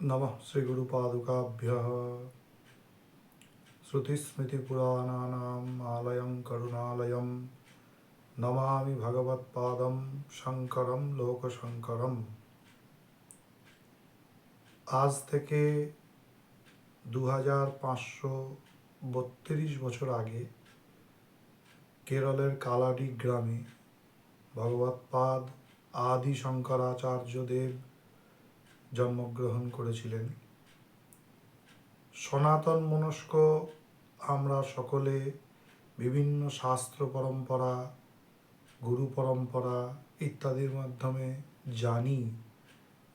नमः श्रीगुरुपादुकाभ्यः श्रुतिस्मृतिपुराणानाम् आलयं करुणालयं নমামি ভগবৎপাদম শঙ্করম লোকশঙ্করম আজ থেকে দু হাজার পাঁচশো বত্রিশ বছর আগে কেরলের কালাডি গ্রামে ভগবৎপাদ আদি শঙ্করাচার্যদেব জন্মগ্রহণ করেছিলেন। সনাতন মনস্ক আমরা সকলে বিভিন্ন শাস্ত্র পরম্পরা, গুরু পরম্পরা ইত্যাদির মাধ্যমে জানি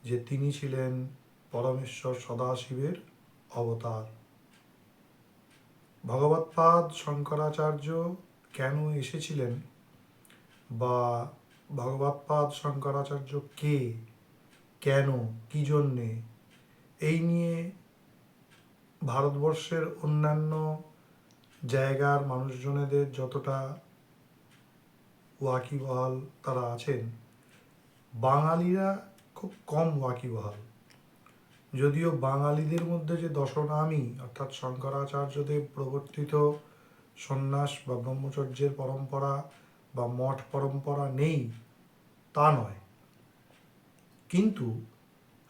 যে তিনি ছিলেন পরমেশ্বর সদাশিবের অবতার। ভগবৎপাদ শঙ্করাচার্য কেন এসেছিলেন বা ভগবৎপাদ শঙ্করাচার্য কে কেন? কি জন্যে? এই নিয়ে ভারতবর্ষের অন্যান্য জায়গার মানুষজনেদের যতটা ওয়াকিবহাল তারা আছেন, বাঙালিরা খুব কম ওয়াকিবহাল। যদিও বাঙালিদের মধ্যে যে দশনামী, অর্থাৎ শঙ্করাচার্যদেব প্রবর্তিত সন্ন্যাস বা ব্রহ্মচর্যের পরম্পরা বা মঠ পরম্পরা নেই, তা নয়। কিন্তু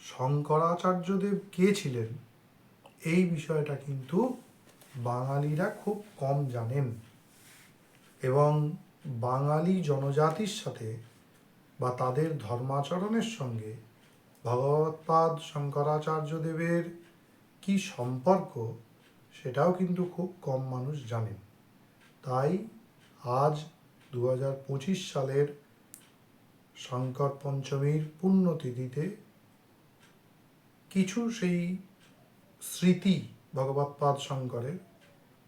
শঙ্করাচার্যদেব কে ছিলেন? এই বিষয়টা কিন্তু বাঙালিরা খুব কম জানেন। এবং বাঙালি জনজাতির সাথে বা তাদের ধর্মাচরণের সঙ্গে ভগবৎপাদ শঙ্করাচার্যদেবের কি সম্পর্ক সেটাও কিন্তু খুব কম মানুষ জানেন। তাই আজ দু হাজার পঁচিশ সালের শঙ্কর পঞ্চমীর পুণ্যতিথিতে কিছু সেই স্মৃতি ভগবৎপাদ শঙ্করের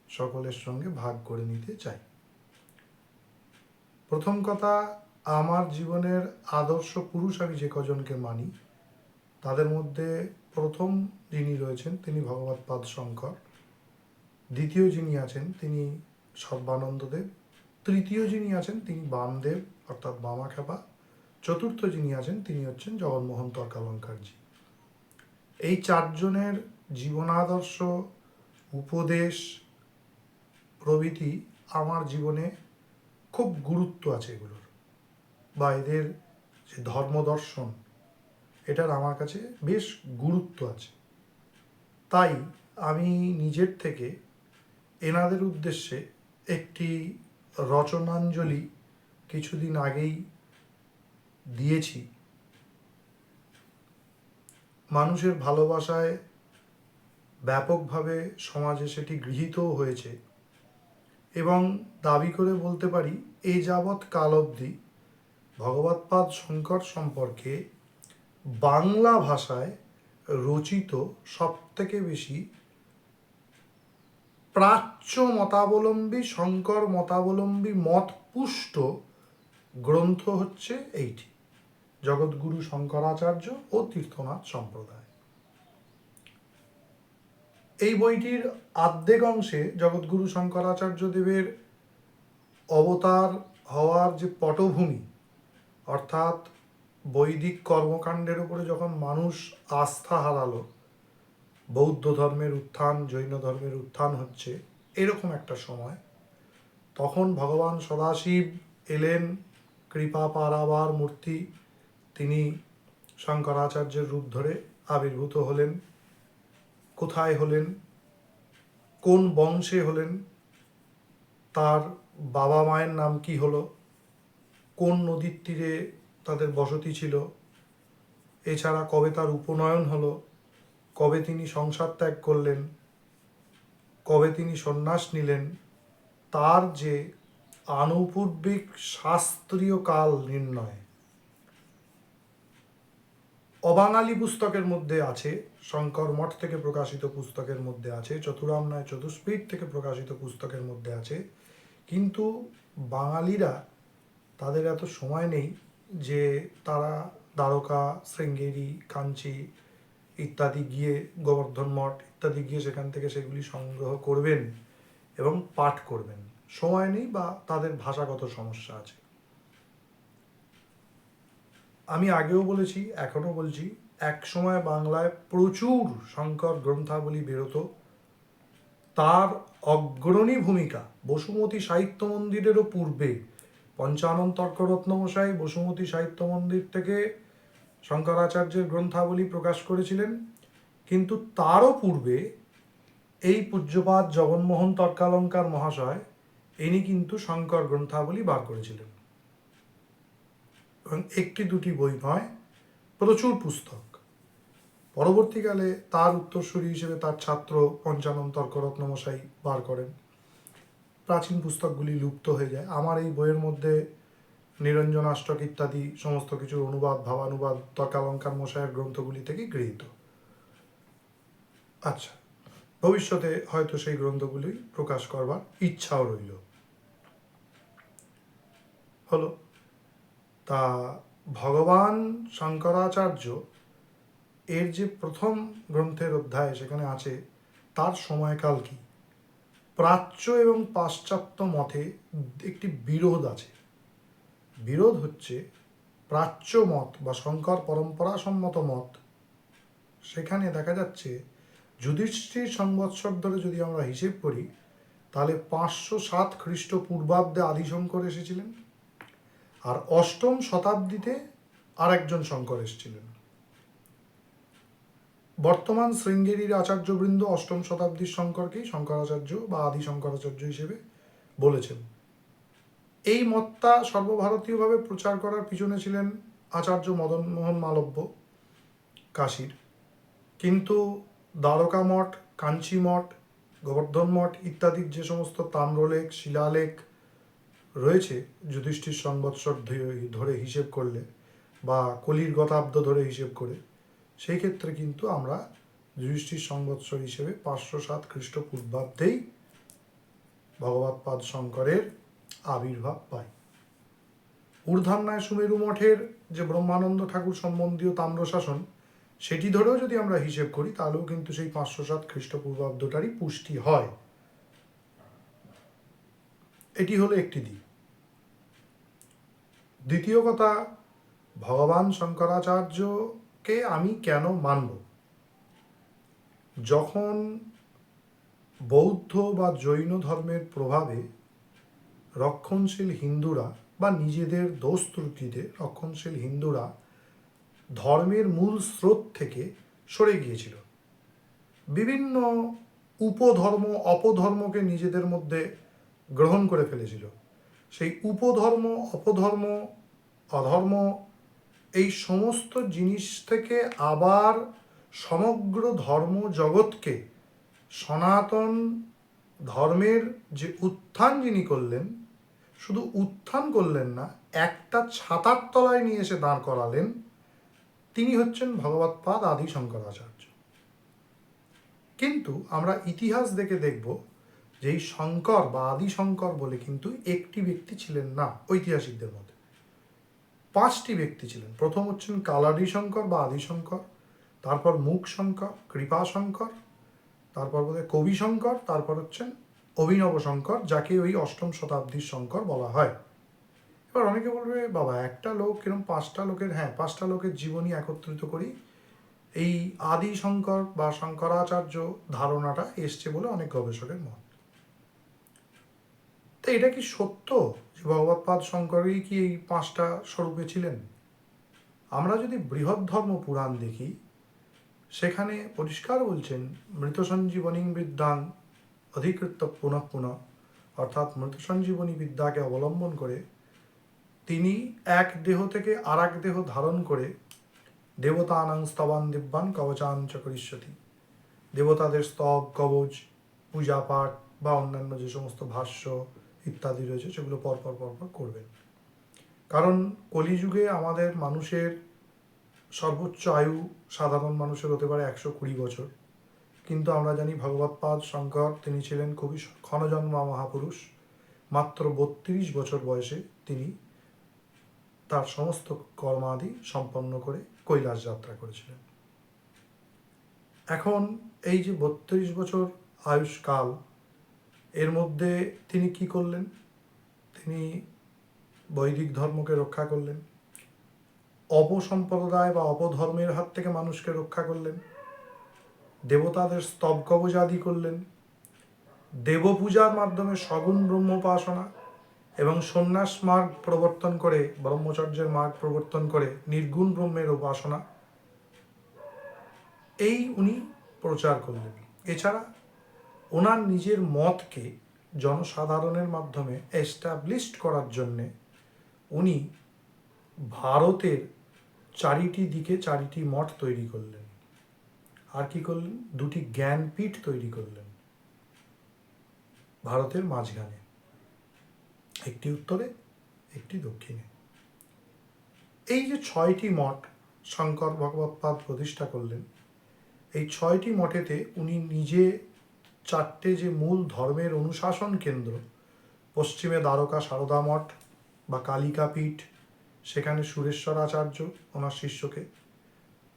সকলের সঙ্গে ভাগ করে নিতে চাই। প্রথম কথা, আমার জীবনের আদর্শ পুরুষ আমি যে কজনকে মানি, তাদের মধ্যে প্রথম যিনি রয়েছেন তিনি ভগবৎপাদ শঙ্কর, দ্বিতীয় যিনি আছেন তিনি সর্বানন্দদেব তৃতীয় যিনি আছেন তিনি বামদেব, অর্থাৎ বামাখ্যাপা চতুর্থ যিনি আছেন, তিনি হচ্ছেন জগন্মোহন তর্কালঙ্কারজি। এই চারজনের জীবনাদর্শ, উপদেশ, প্রভৃতি আমার জীবনে খুব গুরুত্ব আছে এগুলোর। বা এদের যে ধর্মদর্শন এটার আমার কাছে বেশ গুরুত্ব আছে। তাই আমি নিজের থেকে এনাদের উদ্দেশ্যে একটি রচনাঞ্জলি কিছুদিন আগেই দিয়েছি। মানুষের ভালোবাসায় ব্যাপকভাবে সমাজে সেটি গৃহীতও হয়েছে এবং দাবি করে বলতে পারি এই যাবৎ কাল অবধি ভগবৎপাদ শঙ্কর সম্পর্কে বাংলা ভাষায় রচিত সবথেকে বেশি প্রাচ্য মতাবলম্বী, শঙ্কর মতাবলম্বী মত পুষ্ট গ্রন্থ হচ্ছে এইটি। জগৎগুরু শঙ্করাচার্য ও তীর্থনাথ সম্প্রদায়। এই বইটির আর্ধেক অংশে জগৎগুরু শঙ্করাচার্য দেবের অবতার হওয়ার যে পটভূমি, অর্থাৎ বৈদিক কর্মকাণ্ডের উপরে যখন মানুষ আস্থা হারালো, বৌদ্ধ ধর্মের উত্থান, জৈন ধর্মের উত্থান হচ্ছে এরকম একটা সময়, তখন ভগবান সদাশিব এলেন, কৃপা পারাবার মূর্তি তিনি শঙ্করাচার্যের রূপ ধরে আবির্ভূত হলেন। কোথায় হলেন? কোন বংশে হলেন? তার বাবা মায়ের নাম কি হলো? কোন নদীর তীরে তাদের বসতি ছিল? এছাড়া কবে তার উপনয়ন হলো? কবে তিনি সংসার ত্যাগ করলেন? কবে তিনি সন্ন্যাস নিলেন? তার যে আনুপূর্বিক শাস্ত্রীয় কাল নির্ণয়। অবাঙালি পুস্তকের মধ্যে আছে, শঙ্কর মঠ থেকে প্রকাশিত পুস্তকের মধ্যে আছে, চতুরাম নয় চতুষ্পীঠ থেকে প্রকাশিত পুস্তকের মধ্যে আছে। কিন্তু বাঙালিরা তাদের এত সময় নেই যে তারা দ্বারকা, শৃঙ্গেরি, কাঞ্চি ইত্যাদি গিয়ে গোবর্ধন মঠ ইত্যাদি গিয়ে সেখান থেকে সেগুলি সংগ্রহ করবেন এবং পাঠ করবেন। সময় নেই বা তাদের ভাষাগত সমস্যা আছে। আমি আগেও বলেছি, এখনও বলছি, এক সময় বাংলায় প্রচুর শঙ্কর গ্রন্থাবলী বেরোতো। তার অগ্রণী ভূমিকা বসুমতী সাহিত্য মন্দিরেরও পূর্বে। পঞ্চানন তর্করত্ন মশাই বসুমতী সাহিত্য মন্দির থেকে শঙ্করাচার্যের গ্রন্থাবলী প্রকাশ করেছিলেন। কিন্তু তারও পূর্বে এই পূজ্যপাত জগন্মোহন তর্কালঙ্কার মহাশয়, ইনি কিন্তু শঙ্কর গ্রন্থাবলী বার করেছিলেন। এবং একটি দুটি বই নয়, প্রচুর পুস্তক। পরবর্তীকালে তার উত্তরসূরি হিসেবে তার ছাত্র পঞ্চানন তর্করত্নমশাই বার করেন। প্রাচীন পুস্তকগুলি লুপ্ত হয়ে যায়। আমার এই বইয়ের মধ্যে নিরঞ্জনাষ্টক ইত্যাদি সমস্ত কিছুর অনুবাদ, ভাবানুবাদ, তর্কালঙ্কার মশাইয়ের গ্রন্থগুলি থেকে গৃহীত। আচ্ছা ভবিষ্যতে হয়তো সেই গ্রন্থগুলি প্রকাশ করবার ইচ্ছাও রইল। হলো তা ভগবান শঙ্করাচার্য এর যে প্রথম গ্রন্থের অধ্যায় সেখানে আছে, তার সময়কাল কি? প্রাচ্য এবং পাশ্চাত্য মতে একটি বিরোধ আছে। বিরোধ হচ্ছে প্রাচ্য মত বা শঙ্কর পরম্পরা সম্মত মত। সেখানে দেখা যাচ্ছে, যুধিষ্ঠির সংবৎসর ধরে যদি আমরা হিসেব করি, তাহলে পাঁচশো সাত খ্রিস্টপূর্বাব্দে আদিশঙ্কর এসেছিলেন। আর অষ্টম শতাব্দীতে আরেকজন শঙ্কর এসেছিলেন। বর্তমান শৃঙ্গেরির আচার্যবৃন্দ অষ্টম শতাব্দীর শঙ্করকেই শঙ্করাচার্য বা আদি শঙ্করাচার্য হিসেবে বলেছেন। এই মতটা সর্বভারতীয়ভাবে প্রচার করার পিছনে ছিলেন আচার্য মদনমোহন মালব্য, কাশীর। কিন্তু দ্বারকা মঠ, কাঞ্চি মঠ, গোবর্ধন মঠ ইত্যাদির যে সমস্ত তাম্রলেখ, শিলালেখ রয়েছে যুধিষ্ঠির সংবৎসর ধরে- হিসেব করলে বা কলির গতাব্দ ধরে হিসেব করে, সেই ক্ষেত্রে কিন্তু আমরা যুধিষ্ঠির সংবৎসর হিসেবে পাঁচশো সাত খ্রিস্টপূর্বাব্দেই ভগবৎপাদ শঙ্করের আবির্ভাব পাই। ঊর্ধ্বান্যায় সুমেরু মঠের যে ব্রহ্মানন্দ ঠাকুর সম্বন্ধীয় তাম্রশাসন, সেটি ধরেও যদি আমরা হিসেব করি, তাহলেও কিন্তু সেই পাঁচশো সাত খ্রিস্টপূর্বাব্দটারই পুষ্টি হয়। এটি হলো একটি দিক। দ্বিতীয় কথা, ভগবান শঙ্করাচার্যকে আমি কেন মানব? যখন বৌদ্ধ বা জৈন ধর্মের প্রভাবে রক্ষণশীল হিন্দুরা বা নিজেদের দোষ ত্রুটিতে রক্ষণশীল হিন্দুরা ধর্মের মূল স্রোত থেকে সরে গিয়েছিল। বিভিন্ন উপধর্ম, অপধর্মকে নিজেদের মধ্যে গ্রহণ করে ফেলেছিল। সেই উপধর্ম, অপধর্ম, অধর্ম, এই সমস্ত জিনিস থেকে আবার সমগ্র ধর্ম জগৎকে সনাতন ধর্মের যে উত্থান যিনি করলেন, শুধু উত্থান করলেন না, একটা ছাতার তলায় নিয়ে এসে দাঁড় করালেন, তিনি হচ্ছেন ভগবৎপাদ আদি শঙ্করাচার্য কিন্তু আমরা ইতিহাস দেখে দেখব যে এই শঙ্কর বা আদি শঙ্কর বলে কিন্তু একটি ব্যক্তি ছিলেন না ঐতিহাসিকদের মধ্যে। পাঁচটি ব্যক্তি ছিলেন। প্রথম হচ্ছেন কালাডি শঙ্কর বা আদি শঙ্কর, তারপর মুখ শঙ্কর, কৃপা শঙ্কর, তারপর বোধহয় কবি শঙ্কর, তারপর হচ্ছেন অভিনব শঙ্কর, যাকে ওই অষ্টম শতাব্দীর শঙ্কর বলা হয়। এবার অনেকে বলবে, বাবা, একটা লোক কিরম পাঁচটা লোকের হ্যাঁ পাঁচটা লোকের জীবনী একত্রিত করি এই আদি শঙ্কর বা শঙ্করাচার্য ধারণাটা এসছে বলে অনেক গবেষকের মত। তো এটা কি সত্য যে ভগবৎপাদ শঙ্করই কি এই পাঁচটা স্বরূপে ছিলেন? আমরা যদি বৃহৎ ধর্ম পুরাণ দেখি, সেখানে পরিষ্কার বলছেন, মৃত সঞ্জীবনী বিদ্যাং অধিকৃত পুনঃ পুনঃ, অর্থাৎ মৃত সঞ্জীবনী বিদ্যাকে অবলম্বন করে তিনি এক দেহ থেকে আর এক দেহ ধারণ করে দেবতানাং স্তবান দিব্যান কবচান চ করিষ্যতি। দেবতাদের স্তব, কবচ, পূজা পাঠ বা অন্যান্য যে সমস্ত ভাষ্য ইত্যাদি রয়েছে, সেগুলো পরপর পরপর করবেন। কারণ কলিযুগে আমাদের মানুষের সর্বোচ্চ আয়ু সাধারণ মানুষের হতে পারে একশো কুড়ি বছর। কিন্তু আমরা জানি ভগবৎপাদ শঙ্কর, তিনি ছিলেন খুবই ক্ষণজন্মা মহাপুরুষ। মাত্র বত্রিশ বছর বয়সে তিনি তার সমস্ত কর্মাদি সম্পন্ন করে কৈলাস যাত্রা করেছিলেন। এখন এই যে বত্রিশ বছর আয়ুষ্কাল এর মধ্যে তিনি কি করলেন? তিনি বৈদিক ধর্মকে রক্ষা করলেন। অপসম্প্রদায় বা অপধর্মের হাত থেকে মানুষকে রক্ষা করলেন। দেবতাদের স্তব কবজাদি করলেন। দেবপূজার মাধ্যমে সগুণ ব্রহ্মোপাসনা এবং সন্ন্যাস মার্গ প্রবর্তন করে, ব্রহ্মচর্যের মার্গ প্রবর্তন করে নির্গুণ ব্রহ্মের উপাসনা। এই উনি প্রচার করলেন। এছাড়া ওনার নিজের মতকে জনসাধারণের মাধ্যমে এস্টাবলিশড করার জন্যে উনি ভারতের চারিটি দিকে চারিটি মঠ তৈরি করলেন। আর কি করলেন? দুটি জ্ঞানপীঠ তৈরি করলেন। ভারতের মাঝখানে। একটি উত্তরে, একটি দক্ষিণে। এই যে ছয়টি মঠ শঙ্কর ভগবৎপাদ প্রতিষ্ঠা করলেন, এই ছয়টি মঠেতে উনি নিজে চারটে যে মূল ধর্মের অনুশাসন কেন্দ্র, পশ্চিমে দ্বারকা সারদা মঠ বা কালিকা পীঠ, সেখানে সুরেশ্বর আচার্য ওনার শিষ্যকে।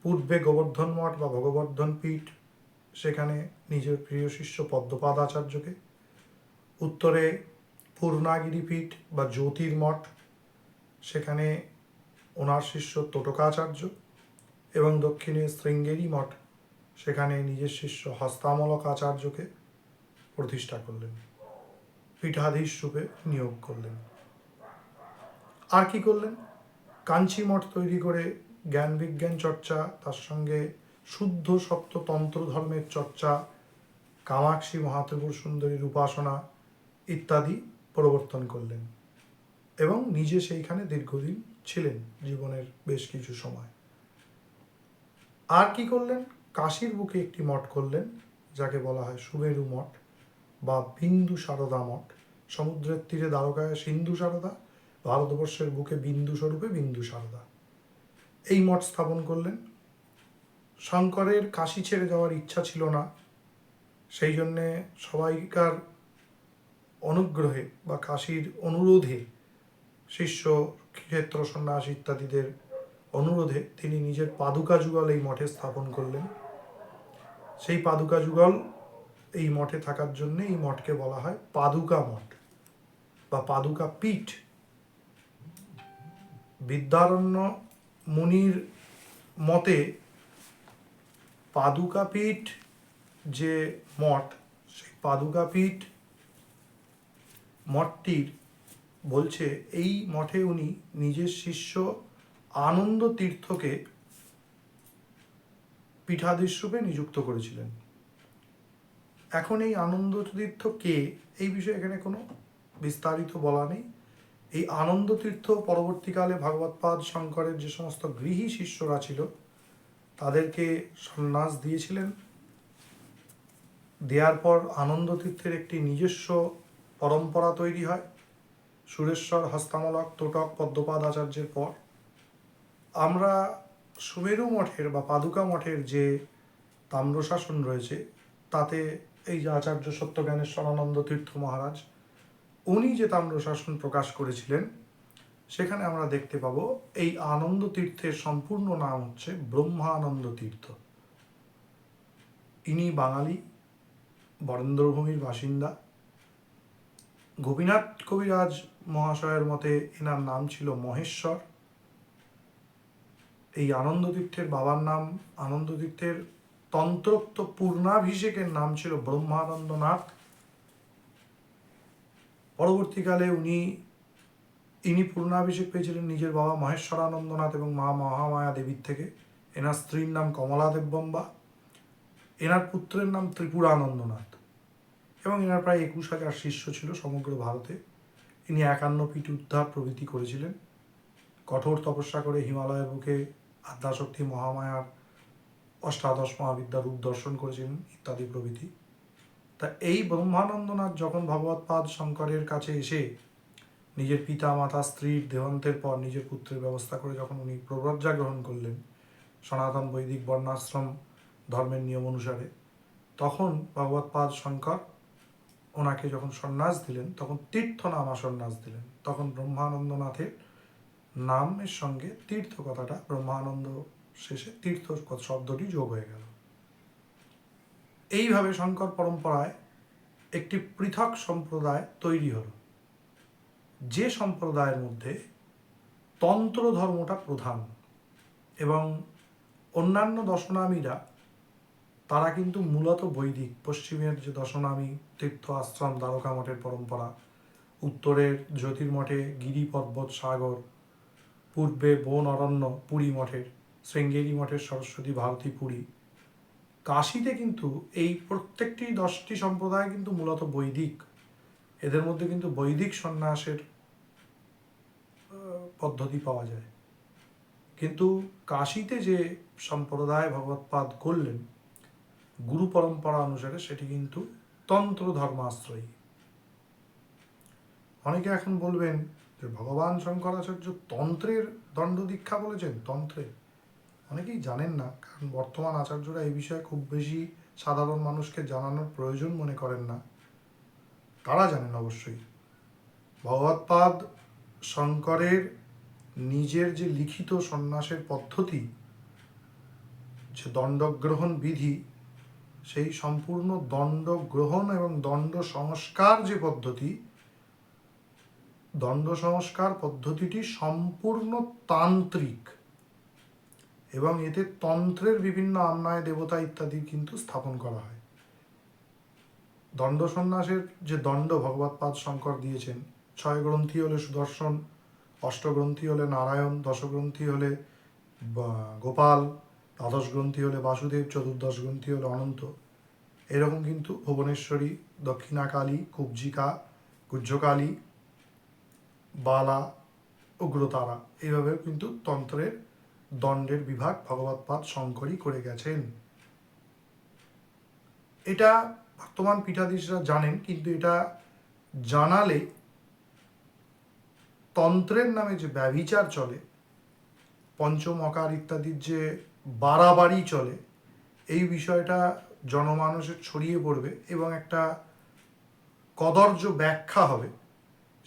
পূর্বে গোবর্ধন মঠ বা ভগবর্ধন পীঠ, সেখানে নিজের প্রিয় শিষ্য পদ্মপাদ আচার্যকে। উত্তরে পূর্ণাগিরি পীঠ বা জ্যোতির মঠ, সেখানে ওনার শিষ্য তোটকাচার্য এবং দক্ষিণে শৃঙ্গেরি মঠ। সেখানে নিজের শিষ্য হস্তামলক আচার্যকে প্রতিষ্ঠা করলেন। পীঠাধীশ রূপে নিয়োগ করলেন। আর কি করলেন? কাঞ্চি মঠ তৈরি করে জ্ঞান বিজ্ঞান চর্চা, তার সঙ্গে শুদ্ধ সপ্ত তন্ত্র ধর্মের চর্চা, কামাক্ষী মহাত্রিপুর সুন্দরীর উপাসনা ইত্যাদি প্রবর্তন করলেন এবং নিজে সেইখানে দীর্ঘদিন ছিলেন জীবনের বেশ কিছু সময়। আর কি করলেন? কাশীর বুকে একটি মঠ করলেন, যাকে বলা হয় সুমেরু মঠ বা বিন্দু সারদা মঠ। সমুদ্রের তীরে দ্বারকায় সিন্ধু সারদা, ভারতবর্ষের বুকে বিন্দু স্বরূপে বিন্দু সারদা। এই মঠ স্থাপন করলেন। শঙ্করের কাশি ছেড়ে যাওয়ার ইচ্ছা ছিল না। সেই জন্যে সবাইকার অনুগ্রহে বা কাশির অনুরোধে, শিষ্য ক্ষেত্র সন্ন্যাস ইত্যাদিদের অনুরোধে তিনি নিজের পাদুকা যুগল এই মঠে স্থাপন করলেন। সেই পাদুকা যুগল এই মঠে থাকার জন্য এই মঠকে বলা হয় পাদুকা মঠ বা পাদুকা পীঠ। বিদ্যারণ্য মুনির মতে পাদুকা পীঠ যে মঠ, সেই পাদুকা পীঠ মঠটির বলছে, এই মঠে উনি নিজের শিষ্য আনন্দ তীর্থকে পীঠাধীশ রূপে নিযুক্ত করেছিলেন। এখন এই আনন্দ তীর্থ কে? এই বিষয়ে এখানে কোনো বিস্তারিত বলা নেই। এই আনন্দ তীর্থ পরবর্তীকালে ভাগবতপাদ শঙ্করের যে সমস্ত গৃহী শিষ্যরা ছিল, তাদেরকে সন্ন্যাস দিয়েছিলেন। দেওয়ার পর আনন্দ তীর্থের একটি নিজস্ব পরম্পরা তৈরি হয়, সুরেশ্বর, হস্তামলক, তোটক, পদ্মপাদ আচার্যের পর। আমরা সুমেরু মঠের বা পাদুকা মঠের যে তাম্রশাসন রয়েছে, তাতে এই যে আচার্য সত্যজ্ঞানেশ্বরানন্দ তীর্থ মহারাজ, উনি যে তাম্রশাসন প্রকাশ করেছিলেন, সেখানে আমরা দেখতে পাবো এই আনন্দ তীর্থের সম্পূর্ণ নাম হচ্ছে ব্রহ্মানন্দ তীর্থ। ইনি বাঙালি, বরেন্দ্রভূমির বাসিন্দা। গোপীনাথ কবিরাজ মহাশয়ের মতে এনার নাম ছিল মহেশ্বর। এই আনন্দ তীর্থের বাবার নাম আনন্দ তীর্থের তন্ত্রোক্ত পূর্ণাভিষেকের নাম ছিল ব্রহ্মানন্দনাথ। পরবর্তীকালে উনি, ইনি পূর্ণাভিষেক পেয়েছিলেন নিজের বাবা মহেশ্বরানন্দনাথ এবং মা মহামায়া দেবীর থেকে। এনার স্ত্রীর নাম কমলা দেববম্বা এনার পুত্রের নাম ত্রিপুরানন্দনাথ এবং এনার প্রায় একুশ হাজার শিষ্য ছিল সমগ্র ভারতে। ইনি একান্ন পীঠ উদ্ধার প্রভৃতি করেছিলেন। কঠোর তপস্যা করে হিমালয়ের বুকে আদ্যাশক্তি মহামায়ার, অষ্টাদশ মহাবিদ্যার রূপ দর্শন করেছিলেন ইত্যাদি প্রভৃতি। তা এই ব্রহ্মানন্দনাথ যখন ভগবৎপাদ শঙ্করের কাছে এসে নিজের পিতা, মাতা, স্ত্রীর দেহান্তের পর নিজের পুত্রের ব্যবস্থা করে যখন উনি প্রব্রজ্জা গ্রহণ করলেন সনাতন বৈদিক বর্ণাশ্রম ধর্মের নিয়ম অনুসারে, তখন ভগবৎপাদ শঙ্কর ওনাকে যখন সন্ন্যাস দিলেন, তখন তীর্থ নামা সন্ন্যাস দিলেন। তখন ব্রহ্মানন্দনাথের নামের সঙ্গে তীর্থ কথাটা ব্রহ্মানন্দ শেষে তীর্থ শব্দটি যোগ হয়ে গেল। এইভাবে শঙ্কর পরম্পরায় একটি পৃথক সম্প্রদায় তৈরি হলো। যে সম্প্রদায়ের মধ্যে তন্ত্র ধর্মটা প্রধান এবং অন্যান্য দশনামীরা, তারা কিন্তু মূলত বৈদিক, পশ্চিমের যে দশনামী, তীর্থ আশ্রম, দ্বারকা মঠের পরম্পরা, উত্তরের জ্যোতির্মঠে গিরি পর্বত সাগর পূর্বে বন অরণ্য পুরী মঠের, শৃঙ্গেরি মঠের সরস্বতী ভারতী পুরী। কাশীতে কিন্তু এই প্রত্যেকটি দশটি সম্প্রদায় কিন্তু মূলত বৈদিক। এদের মধ্যে কিন্তু বৈদিক সন্ন্যাসের পদ্ধতি পাওয়া যায়। কিন্তু কাশীতে যে সম্প্রদায় ভগবৎপাদ করলেন, গুরু পরম্পরা অনুসারে সেটি কিন্তু তন্ত্র ধর্মাশ্রয়ী অনেকে এখন বলবেন যে ভগবান শঙ্করাচার্য তন্ত্রের দণ্ড দীক্ষা বলেছেন, তন্ত্রে। অনেকেই জানেন না, কারণ বর্তমান আচার্যরা এই বিষয়ে খুব বেশি সাধারণ মানুষকে জানানোর প্রয়োজন মনে করেন না। তারা জানেন অবশ্যই। ভগবৎপাদ শঙ্করের নিজের যে লিখিত সন্ন্যাসের পদ্ধতি, যে দণ্ডগ্রহণ বিধি, সেই সম্পূর্ণ দণ্ড গ্রহণ এবং দণ্ড সংস্কার যে পদ্ধতি দণ্ড সংস্কার পদ্ধতিটি সম্পূর্ণ তান্ত্রিক এবং এতে তন্ত্রের বিভিন্ন আমনায় দেবতা ইত্যাদি কিন্তু স্থাপন করা হয়। দণ্ড সন্ন্যাসের যে দণ্ড ভগবৎপাদ শঙ্কর দিয়েছেন, ছয় গ্রন্থি হলে সুদর্শন অষ্টগ্রন্থি হলে নারায়ণ দশগ্রন্থি হলে গোপাল, দ্বাদশ গ্রন্থি হলে বাসুদেব, চতুর্দশ গ্রন্থি হলে অনন্ত। এরকম কিন্তু ভুবনেশ্বরী, দক্ষিণাকালী, কুব্জিকা গুজ্জকালী বালা, উগ্রতারা, এইভাবে কিন্তু তন্ত্রের দণ্ডের বিভাগ ভগবত ভগবৎপাদ শঙ্করই করে গেছেন। এটা বর্তমান পীঠাধীশরা জানেন, কিন্তু এটা জানালে তন্ত্রের নামে যে ব্যভিচার চলে, পঞ্চম পঞ্চমকার ইত্যাদির যে বাড়াবাড়ি চলে, এই বিষয়টা জনমানসে ছড়িয়ে পড়বে এবং একটা কদর্য ব্যাখ্যা হবে।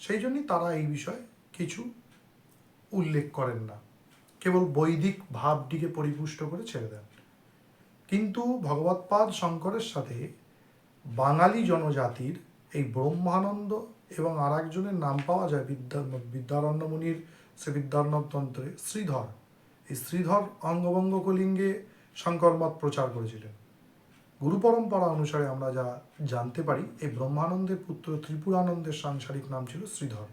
সেই জন্যই তারা এই বিষয়ে কিছু উল্লেখ করেন না। কেবল বৈদিক ভাবটিকে পরিপুষ্ট করে ছেড়ে দেন। কিন্তু ভগবৎপাদ শঙ্করের সাথে বাঙালি জনজাতির এই ব্রহ্মানন্দ এবং আর একজনের নাম পাওয়া যায় বিদ্যা বিদ্যারণ্য মুনির সে বিদ্যার্ণব তন্ত্রে শ্রীধর। এই শ্রীধর অঙ্গভঙ্গ কলিঙ্গে শঙ্কর মত প্রচার করেছিলেন। গুরু পরম্পরা অনুসারে আমরা যা জানতে পারি, এই ব্রহ্মানন্দের পুত্র ত্রিপুরানন্দের সাংসারিক নাম ছিল শ্রীধর।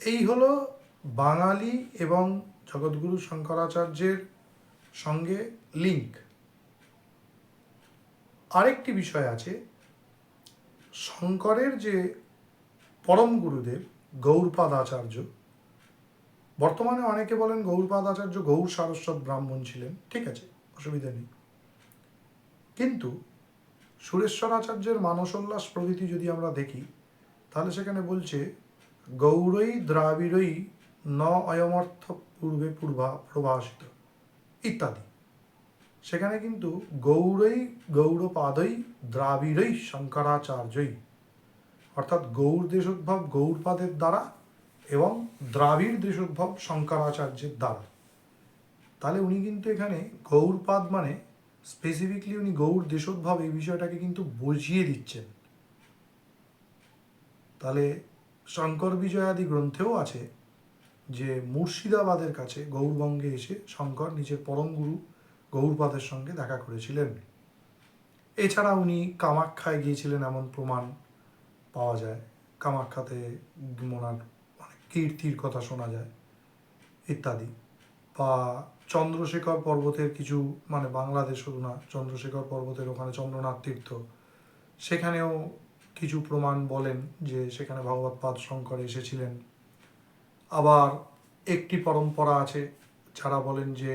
এই হলো বাঙালি এবং জগৎগুরু শঙ্করাচার্যের সঙ্গে লিঙ্ক আরেকটি বিষয় আছে, শঙ্করের যে পরম গুরুদেব গৌরপাদ আচার্য বর্তমানে অনেকে বলেন গৌরপাদ আচার্য গৌর সারস্বত ব্রাহ্মণ ছিলেন, ঠিক আছে? অসুবিধা নেই। কিন্তু সুরেশ্বর আচার্যের মানসোল্লাস প্রভৃতি যদি আমরা দেখি, তাহলে সেখানে বলছে গৌরই দ্রাবিড়ই ন অয়মর্থ পূর্বে পূর্বা প্রভাসিত ইত্যাদি। সেখানে কিন্তু গৌরই গৌরপাদই দ্রাবিড়ই শঙ্করাচার্যই অর্থাৎ গৌর দেশোদ্ভব গৌরপাদের দ্বারা এবং দ্রাবিড় দেশোদ্ভব শঙ্করাচার্যের দ্বারা। তাহলে উনি কিন্তু এখানে গৌরপাদ মানে স্পেসিফিকলি উনি গৌর দেশোদ্ভব এই বিষয়টাকে কিন্তু বুঝিয়ে দিচ্ছেন। তাহলে শঙ্কর বিজয়াদি গ্রন্থেও আছে যে মুর্শিদাবাদের কাছে গৌরবঙ্গে এসে শঙ্কর নিজের পরম গুরু গৌরপাদের সঙ্গে দেখা করেছিলেন। এছাড়া উনি কামাখ্যায় গিয়েছিলেন এমন প্রমাণ পাওয়া যায়। কামাখ্যাতে ওনার অনেক কীর্তির কথা শোনা যায়, ইত্যাদি। বা চন্দ্রশেখর পর্বতের কিছু মানে বাংলাদেশ শুধু না, চন্দ্রশেখর পর্বতের ওখানে চন্দ্রনাথ তীর্থ, সেখানেও কিছু প্রমাণ বলেন যে সেখানে ভগবৎপাদ শঙ্কর এসেছিলেন। আবার একটি পরম্পরা আছে, যারা বলেন যে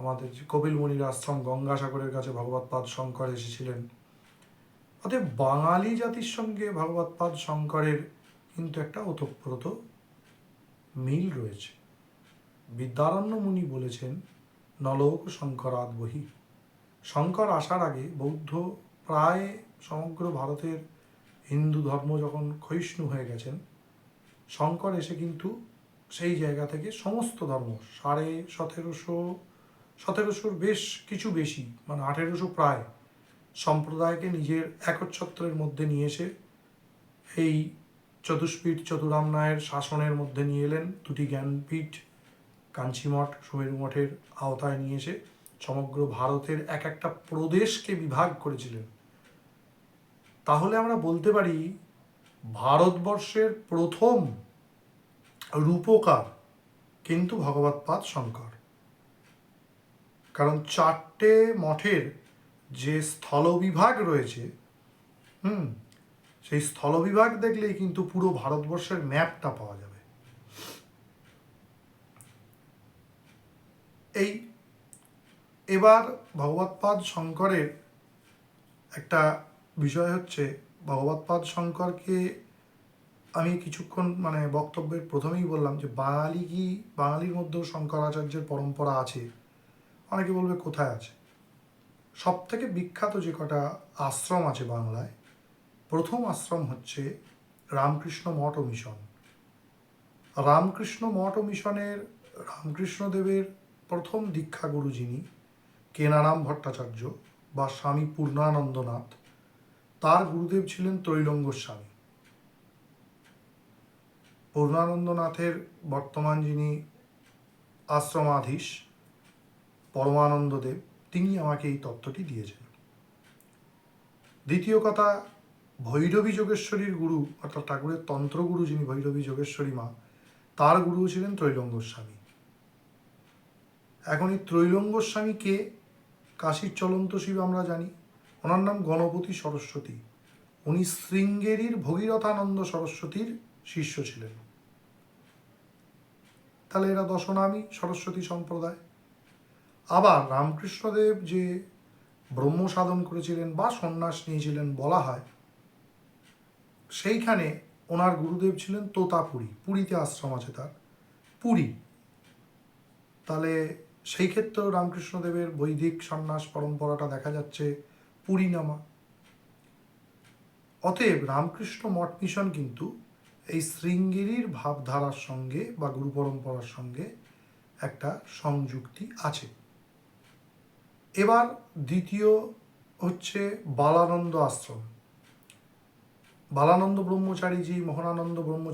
আমাদের কপিল মুনির আশ্রম গঙ্গাসাগরের কাছে ভগবৎপাদ শঙ্কর এসেছিলেন। অতএব বাঙালি জাতির সঙ্গে ভগবৎপাদ শঙ্করের কিন্তু একটা ওতপ্রোত মিল রয়েছে। বিদ্যারণ্য মুনি বলেছেন নলোক শঙ্করাদ বহি শঙ্কর আসার আগে বৌদ্ধ প্রায় সমগ্র ভারতের হিন্দু ধর্ম যখন ক্ষয়িষ্ণু হয়ে গেছেন, শঙ্কর এসে কিন্তু সেই জায়গা থেকে সমস্ত ধর্ম, সাড়ে সতেরোশো, সতেরোশোর বেশ কিছু বেশি মানে আঠেরোশো প্রায়, সম্প্রদায়কে নিজের একচ্ছত্রের মধ্যে নিয়ে এসে এই চতুষ্পীঠ চতুরাম নায়ের শাসনের মধ্যে নিয়ে এলেন, দুটি জ্ঞানপীঠ কাঞ্চিমঠ সুমেরু মঠের আওতায় নিয়ে এসে সমগ্র ভারতের এক একটা প্রদেশকে বিভাগ করেছিলেন। তাহলে আমরা বলতে পারি, ভারতবর্ষের প্রথম রূপকার কিন্তু ভগবৎপাদ শঙ্কর। কারণ চারটে মঠের যে স্থলবিভাগ রয়েছে, হুম, সেই স্থলবিভাগ দেখলেই কিন্তু পুরো ভারতবর্ষের ম্যাপটা পাওয়া যাবে। এই এবার ভগবৎপাদ শঙ্করের একটা বিষয় হচ্ছে, ভগবৎপাদ শঙ্করকে আমি কিছুক্ষণ মানে বক্তব্যের প্রথমেই বললাম যে, বাঙালি কি, বাঙালির মধ্যেও শঙ্করাচার্যের পরম্পরা আছে? অনেকে বলবে কোথায় আছে? সব থেকে বিখ্যাত যে কটা আশ্রম আছে বাংলায়, প্রথম আশ্রম হচ্ছে রামকৃষ্ণ মঠ ও মিশন। রামকৃষ্ণ মঠ ও মিশনের, রামকৃষ্ণদেবের প্রথম দীক্ষাগুরু যিনি, কেনারাম ভট্টাচার্য বা স্বামী পূর্ণানন্দনাথ, তার গুরুদেব ছিলেন ত্রৈলঙ্গ স্বামী। পূর্ণানন্দনাথের বর্তমান যিনি আশ্রমাধীশ, পরমানন্দদেব, তিনি আমাকে এই তত্ত্বটি দিয়েছেন। দ্বিতীয় কথা, ভৈরবী যোগেশ্বরীর গুরু, অর্থাৎ ঠাকুরের তন্ত্রগুরু যিনি ভৈরবী যোগেশ্বরী মা, তার গুরু ছিলেন ত্রৈলঙ্গ স্বামী। এখন এই ত্রৈলঙ্গ স্বামী কে কাশীর চলন্ত শিব আমরা জানি। ওনার নাম গণপতি সরস্বতী। উনি শৃঙ্গেরির ভগীরথানন্দ সরস্বতীর শিষ্য ছিলেন। তাহলে এরা দশনামী সরস্বতী সম্প্রদায়। আবার রামকৃষ্ণদেব যে ব্রহ্ম সাধন করেছিলেন বা সন্ন্যাস নিয়েছিলেন বলা হয়, সেইখানে ওনার গুরুদেব ছিলেন তোতাপুরী। পুরীতে আশ্রম আছে তার। পুরী। তাহলে সেই ক্ষেত্রেও রামকৃষ্ণদেবের বৈদিক সন্ন্যাস পরম্পরাটা দেখা যাচ্ছে পুরী নামা অতএব রামকৃষ্ণ মঠ মিশন কিন্তু এই শৃঙ্গেরির ভাবধারার সঙ্গে বা গুরু পরম্পরার সঙ্গে একটা সংযুক্তি আছে। এবার দ্বিতীয় হচ্ছে বালানন্দ আশ্রম। বালানন্দ ব্রহ্মচারীজি মোহনানন্দ ব্রহ্মচারী